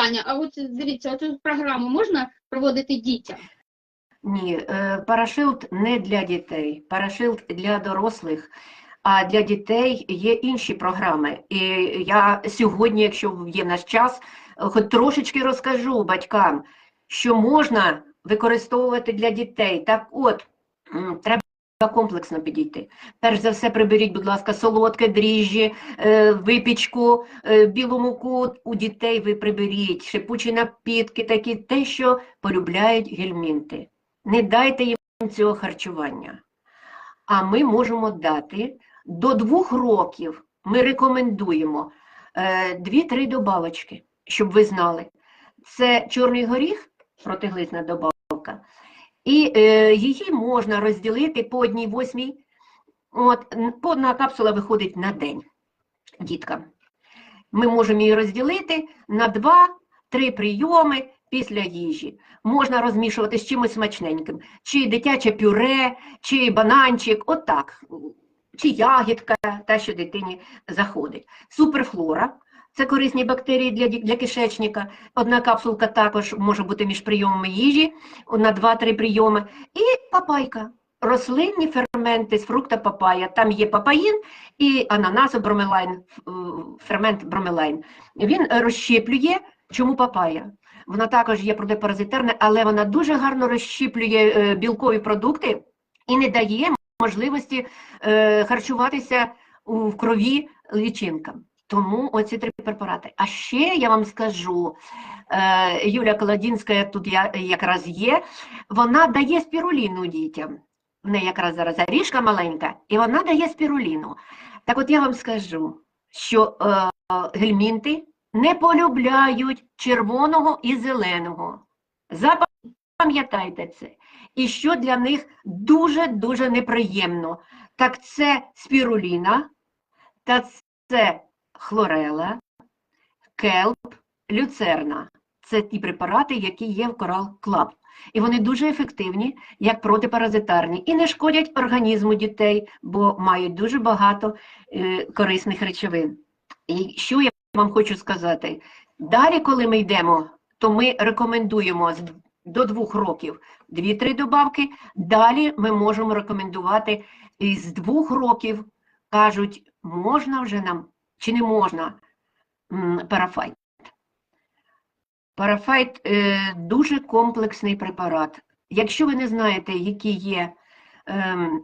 питання. А от дивіться, цю програму можна проводити дітям? Ні, е, парашилд не для дітей, парашилд для дорослих, а для дітей є інші програми. І я сьогодні, якщо є наш час, хоч трошечки розкажу батькам, що можна використовувати для дітей. Так от, треба комплексно підійти. Перш за все, приберіть, будь ласка, солодке, дріжджі, е, випічку, е, білу муку у дітей ви приберіть, шипучі напітки, такі, те, що полюбляють гельмінти. Не дайте їм цього харчування. А ми можемо дати до двох років, ми рекомендуємо е, дві-три добавочки, щоб ви знали. Це чорний горіх, протиглизна добавка, і е, її можна розділити по одній восьмій. От, по одна капсула виходить на день діткам. Ми можемо її розділити на два-три прийоми після їжі. Можна розмішувати з чимось смачненьким. Чи дитяче пюре, чи бананчик, отак. Чи ягідка, та, що дитині заходить. Суперфлора. Це корисні бактерії для, для кишечника. Одна капсулка також може бути між прийомами їжі на 2-3 прийоми. І папайка. Рослинні ферменти з фрукта папая. Там є папаїн і ананасу бромелайн, е, фермент бромелайн. Він розщеплює, чому папая? Вона також є протипаразитерна, але вона дуже гарно розщіплює е, білкові продукти і не дає можливості е, харчуватися в крові лічинкам. Тому оці три препарати. А ще я вам скажу, е, Юля Каладінська тут якраз є, вона дає спіруліну дітям. В неї якраз зараз ріжка маленька, і вона дає спіруліну. Так от я вам скажу, що е, гельмінти не полюбляють червоного і зеленого. Запам'ятайте це. І що для них дуже-дуже неприємно, так це спіруліна, та це хлорела, келп, люцерна. Це ті препарати, які є в Coral Club. І вони дуже ефективні, як протипаразитарні, і не шкодять організму дітей, бо мають дуже багато е, корисних речовин. І що я вам хочу сказати? Далі, коли ми йдемо, то ми рекомендуємо до двох років дві-три добавки. Далі ми можемо рекомендувати із двох років, кажуть, можна вже нам чи не можна парафайт. Парафайт е, дуже комплексний препарат. Якщо ви не знаєте, які є ем,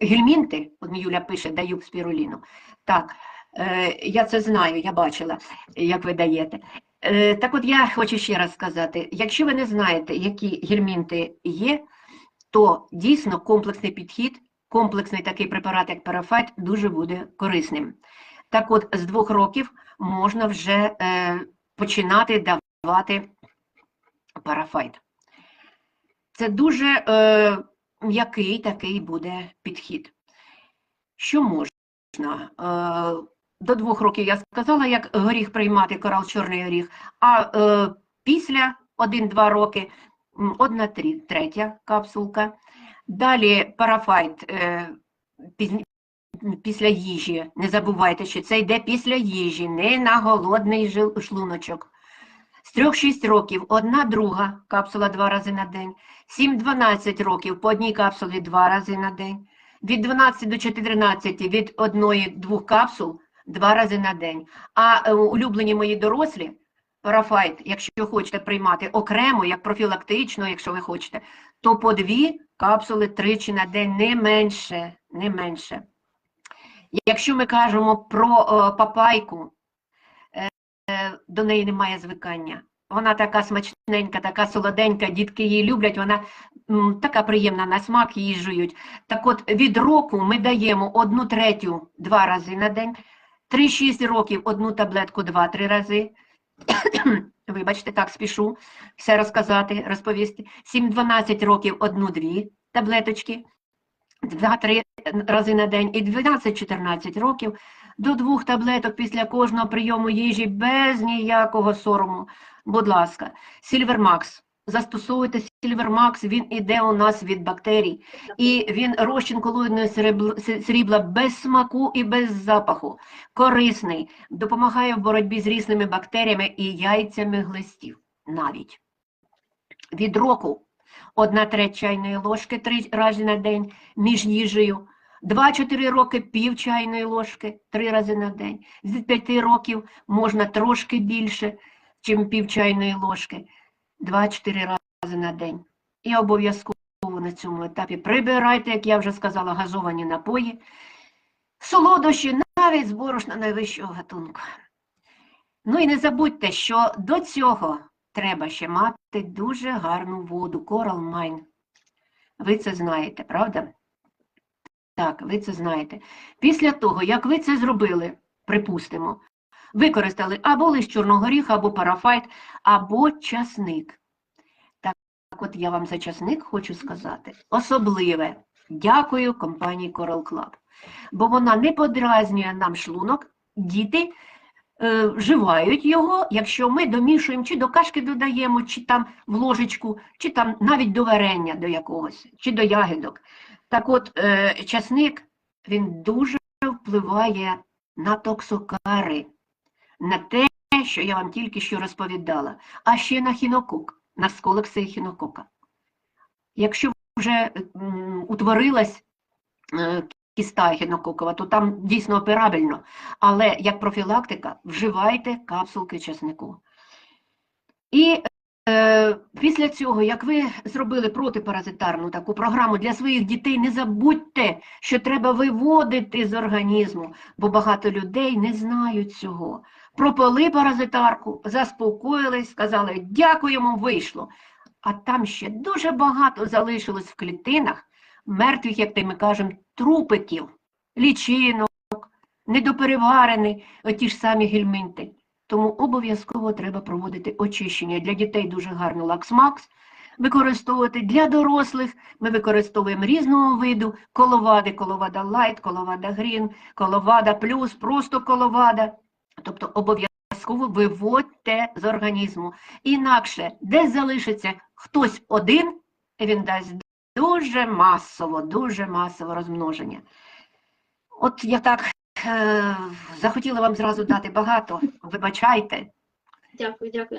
гельмінти, от Юля пише, даю спіруліну. Так, е, я це знаю, я бачила, як ви даєте. Е, так от я хочу ще раз сказати: якщо ви не знаєте, які гельмінти є, то дійсно комплексний підхід, комплексний такий препарат, як парафайт, дуже буде корисним. Так от, з двох років можна вже е, починати давати парафайт. Це дуже е, м'який такий буде підхід. Що можна? Е, до двох років я сказала, як горіх приймати, корал чорний горіх, а е, після 1-2 роки одна третя капсулка. Далі парафайт е, після їжі. Не забувайте, що це йде після їжі, не на голодний шлуночок. З 3-6 років одна друга капсула два рази на день. 7-12 років по одній капсулі два рази на день. Від 12 до 14 від одної-двох капсул два рази на день. А е, улюблені мої дорослі, парафайт, якщо хочете приймати окремо, як профілактично, якщо ви хочете, то по дві капсули тричі на день, не менше, не менше. Якщо ми кажемо про е, папайку, е, е, до неї немає звикання. Вона така смачненька, така солоденька, дітки її люблять, вона м, така приємна на смак, її жують. Так от від року ми даємо одну третю два рази на день, 3-6 років одну таблетку два-три рази. Вибачте, так спішу все розказати, розповісти. 7-12 років одну-дві таблеточки, 2-3 рази на день і 12-14 років до двох таблеток після кожного прийому їжі без ніякого сорому. Будь ласка, Сільвермакс застосовуйте Сільвермакс, він іде у нас від бактерій. І він розчин колоїдного срібла, без смаку і без запаху, корисний, допомагає в боротьбі з різними бактеріями і яйцями глистів навіть. Від року одна треть чайної ложки три рази на день між їжею. 2-4 роки пів чайної ложки три рази на день. З 5 років можна трошки більше, ніж пів чайної ложки. 2-4 рази на день. І обов'язково на цьому етапі прибирайте, як я вже сказала, газовані напої, солодощі, навіть з борошна найвищого гатунку. Ну і не забудьте, що до цього треба ще мати дуже гарну воду, Coral Mine. Ви це знаєте, правда? Так, ви це знаєте. Після того, як ви це зробили, припустимо, використали або лист чорного горіха, або парафайт, або часник. Так от я вам за часник хочу сказати. Особливе. Дякую компанії Coral Club. Бо вона не подразнює нам шлунок, діти е, вживають його, якщо ми домішуємо, чи до кашки додаємо, чи там в ложечку, чи там навіть до варення до якогось, чи до ягідок. Так от, е, часник, він дуже впливає на токсокари, на те, що я вам тільки що розповідала, а ще на хінокок, на сколекси хінокока. Якщо вже утворилась е, кіста хінококова, то там дійсно операбельно, але як профілактика вживайте капсулки часнику. І Е, Після цього, як ви зробили протипаразитарну таку програму для своїх дітей, не забудьте, що треба виводити з організму, бо багато людей не знають цього. Пропили паразитарку, заспокоїлись, сказали дякуємо, вийшло. А там ще дуже багато залишилось в клітинах мертвих, як ми кажемо, трупиків, лічинок, недопереварений, оті ж самі гельминти. Тому обов'язково треба проводити очищення. Для дітей дуже гарно лаксмакс використовувати. Для дорослих ми використовуємо різного виду коловади, коловада лайт, коловада грін, коловада плюс, просто коловада. Тобто обов'язково виводьте з організму. Інакше, де залишиться хтось один, він дасть дуже масово, дуже масово розмноження. От я так е, захотіла вам зразу дати багато, вибачайте. Дякую, дякую.